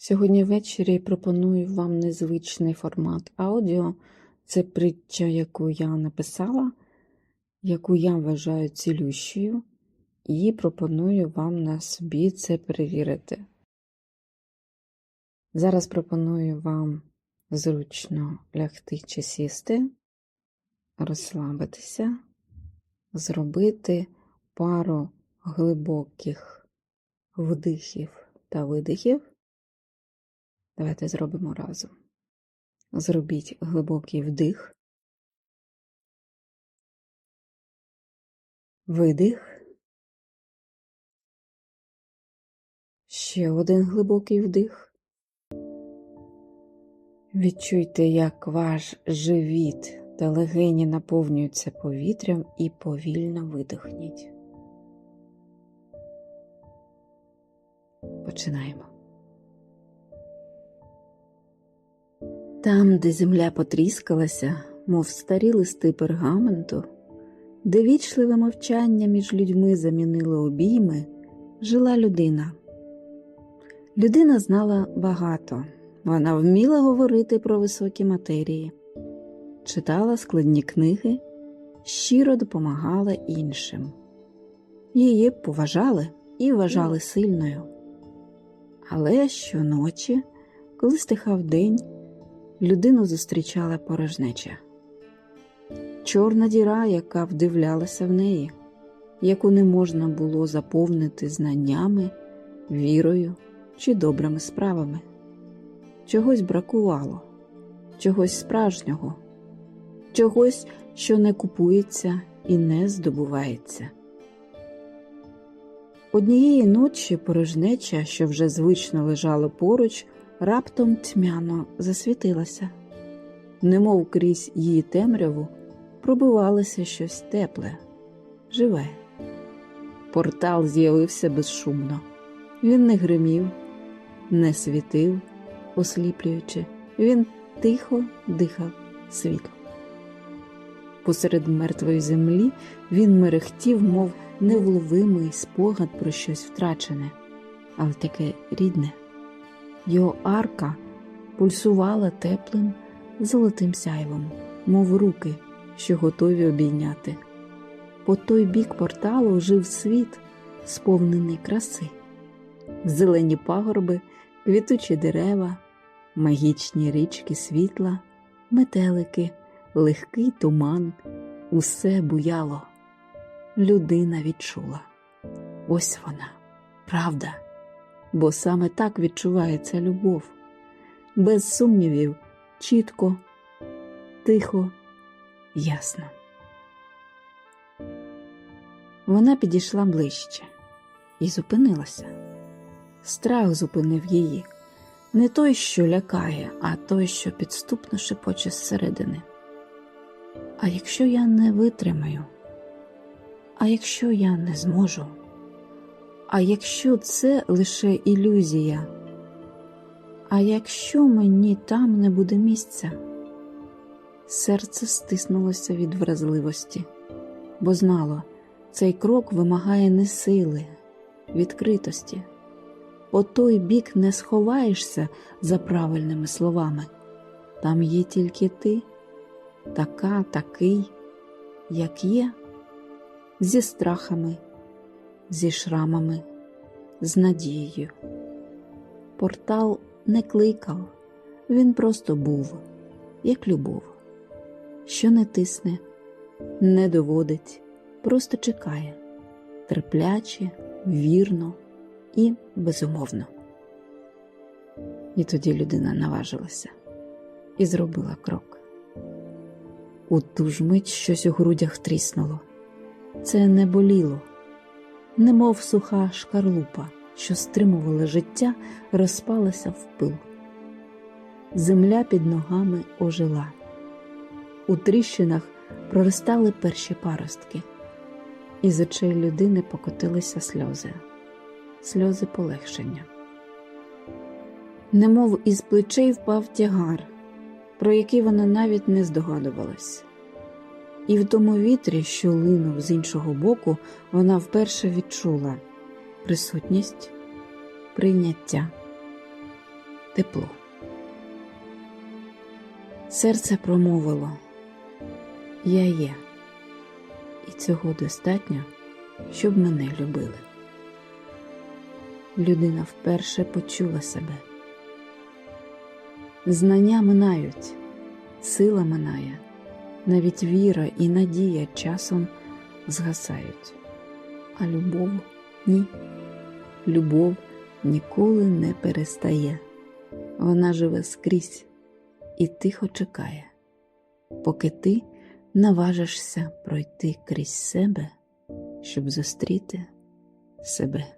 Сьогодні ввечері пропоную вам незвичний формат аудіо. Це притча, яку я написала, яку я вважаю цілющою, і пропоную вам на собі це перевірити. Зараз пропоную вам зручно лягти чи сісти, розслабитися, зробити пару глибоких вдихів та видихів. Давайте зробимо разом. Зробіть глибокий вдих, видих. Ще один глибокий вдих. Відчуйте, як ваш живіт та легені наповнюються повітрям і повільно видихніть. Починаємо. Там, де земля потріскалася, мов старі листи пергаменту, де вічливе мовчання між людьми замінило обійми, жила людина. Людина знала багато, вона вміла говорити про високі матерії, читала складні книги, щиро допомагала іншим. Її поважали і вважали сильною. Але щоночі, коли стихав день, людину зустрічала порожнеча. Чорна діра, яка вдивлялася в неї, яку не можна було заповнити знаннями, вірою чи добрими справами. Чогось бракувало, чогось справжнього, чогось, що не купується і не здобувається. Однієї ночі порожнеча, що вже звично лежала поруч, раптом тьмяно засвітилася, немов крізь її темряву пробивалося щось тепле, живе. Портал з'явився безшумно. Він не гримів, не світив, осліплюючи, він тихо дихав світло. Посеред мертвої землі він мерехтів, мов невловимий спогад про щось втрачене, але таке рідне. Його арка пульсувала теплим золотим сяйвом, мов руки, що готові обійняти. По той бік порталу жив світ, сповнений краси, зелені пагорби, квітучі дерева, магічні річки світла, метелики, легкий туман, усе буяло. Людина відчула ось вона, правда бо саме так відчувається любов, без сумнівів, чітко, тихо, ясно. Вона підійшла ближче і зупинилася. Страх зупинив її, не той, що лякає, а той, що підступно шепоче зсередини. А якщо я не витримаю, а якщо я не зможу? А якщо це лише ілюзія? А якщо мені там не буде місця? Серце стиснулося від вразливості, бо знало, цей крок вимагає не сили, відкритості. По той бік не сховаєшся за правильними словами. Там є тільки ти, така, такий, як є, зі страхами зі шрамами, з надією. Портал не кликав, він просто був, як любов, що не тисне, не доводить, просто чекає, терпляче, вірно і безумовно. І тоді людина наважилася і зробила крок. У ту ж мить щось у грудях тріснуло. Це не боліло, немов суха шкарлупа, що стримувала життя, розпалася в пил. Земля під ногами ожила. У тріщинах проростали перші паростки, і з очей людини покотилися сльози, сльози полегшення. Немов із плечей впав тягар, про який вона навіть не здогадувалась. І в тому вітрі, що линув з іншого боку, вона вперше відчула присутність, прийняття. тепло. Серце промовило Я є, і цього достатньо, щоб мене любили. Людина вперше почула себе. Знання минають, сила минає, навіть віра і надія часом згасають. А любов ні. Любов ніколи не перестає. Вона живе скрізь і тихо чекає, поки ти наважишся пройти крізь себе, щоб зустріти себе.